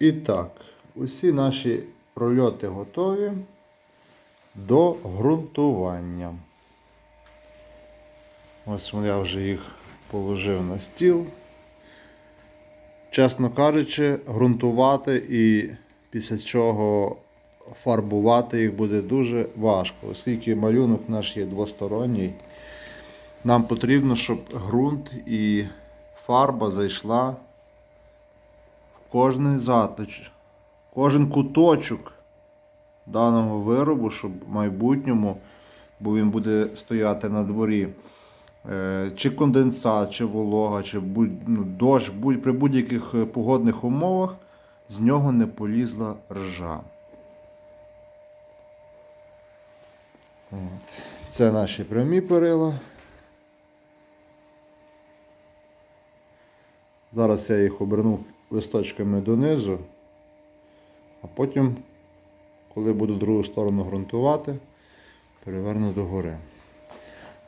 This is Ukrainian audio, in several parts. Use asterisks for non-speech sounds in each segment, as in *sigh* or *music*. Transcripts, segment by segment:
І так, усі наші прольоти готові до ґрунтування. Ось я вже їх положив на стіл. Чесно кажучи, ґрунтувати і після чого фарбувати їх буде дуже важко, оскільки малюнок наш є двосторонній. Нам потрібно, щоб ґрунт і фарба зайшла кожний заточ, кожен куточок даного виробу, щоб в майбутньому, бо він буде стояти на дворі, е, чи конденсат, чи волога, чи ну, дощ, при будь-яких е, погодних умовах з нього не полізла ржа. Це наші прямі перила. Зараз я їх оберну листочками донизу, а потім, коли буду другу сторону ґрунтувати, переверну догори.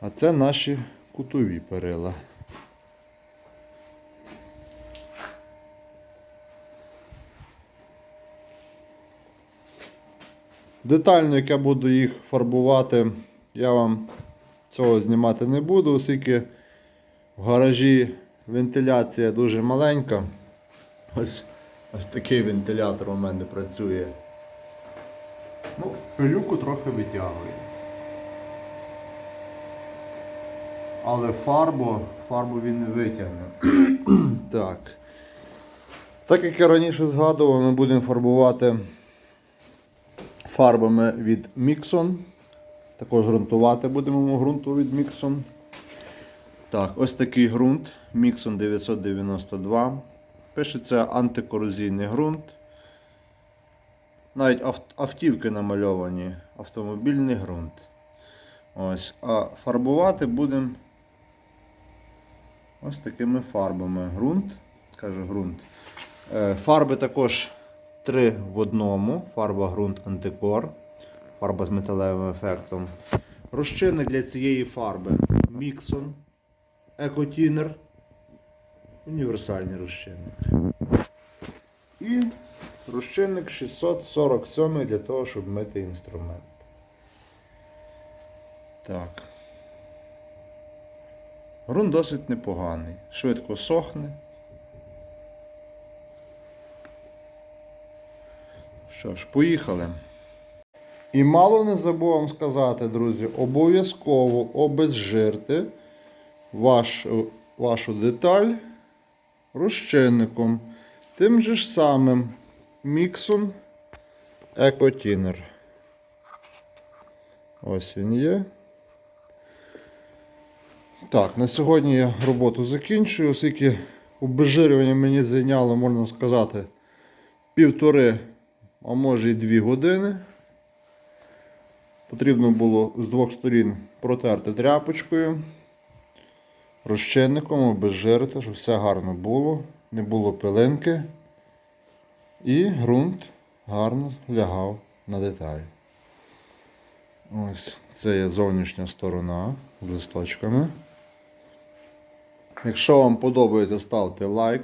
А це наші кутові перила. Детально, як я буду їх фарбувати, я вам цього знімати не буду, оскільки в гаражі вентиляція дуже маленька. Ось, ось такий вентилятор у мене працює. Ну, пилюку трохи витягує. Але фарбу, фарбу він не витягне. *clears throat* так. Так як я раніше згадував, ми будемо фарбувати фарбами від Mixon. Також ґрунтувати будемо ґрунту від Mixon. Так, ось такий ґрунт Mixon 992. Пишеться антикорозійний ґрунт. Навіть ав- автівки намальовані, автомобільний ґрунт. Ось. А фарбувати будемо ось такими фарбами. Ґрунт. Кажу ґрунт. Е, Фарби також три в одному. Фарба ґрунт антикор. Фарба з металевим ефектом. Розчинник для цієї фарби Mixon Екотінер. Універсальний розчинник. І розчинник 647 для того, щоб мити інструмент. Так. Грунт досить непоганий. Швидко сохне. Що ж, поїхали. І мало не забув вам сказати, друзі, обов'язково обезжирте ваш, вашу деталь розчинником. Тим же ж самим Mixon Екотінер. Ось він є. Так, на сьогодні я роботу закінчую, оскільки обезжирювання мені зайняло, можна сказати, півтори, а може і дві години. Потрібно було з двох сторін протерти тряпочкою, розчинником, обезжирити, щоб все гарно було, не було пилинки. І ґрунт гарно лягав на деталь. Ось це є зовнішня сторона з листочками. Якщо вам подобається, ставте лайк.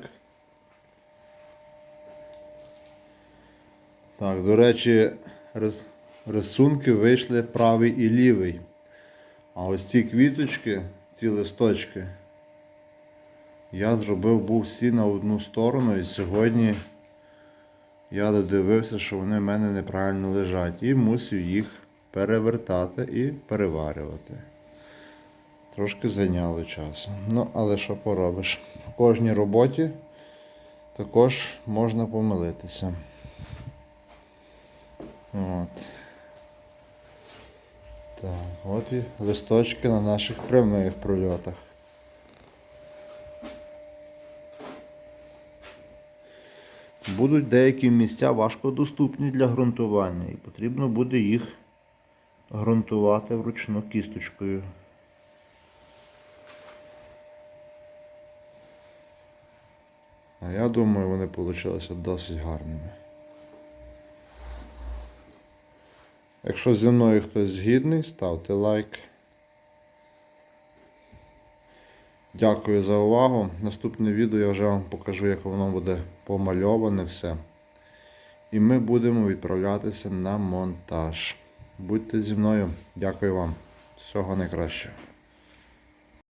Так, до речі, рис- рисунки вийшли правий і лівий. А ось ці квіточки, ці листочки, я зробив був всі на одну сторону і сьогодні я додивився, що вони в мене неправильно лежать і мусив їх перевертати і переварювати. Трошки зайняло часу. Ну, але що поробиш? В кожній роботі також можна помилитися. От. Так, от і листочки на наших прямих прольотах. Будуть деякі місця важкодоступні для ґрунтування і потрібно буде їх ґрунтувати вручну кісточкою. А я думаю, вони вийшли досить гарними. Якщо зі мною хтось згідний, ставте лайк. Дякую за увагу. Наступне відео я вже вам покажу, як воно буде помальоване все. і ми будемо відправлятися на монтаж. Будьте зі мною. Дякую вам. Всього найкращого.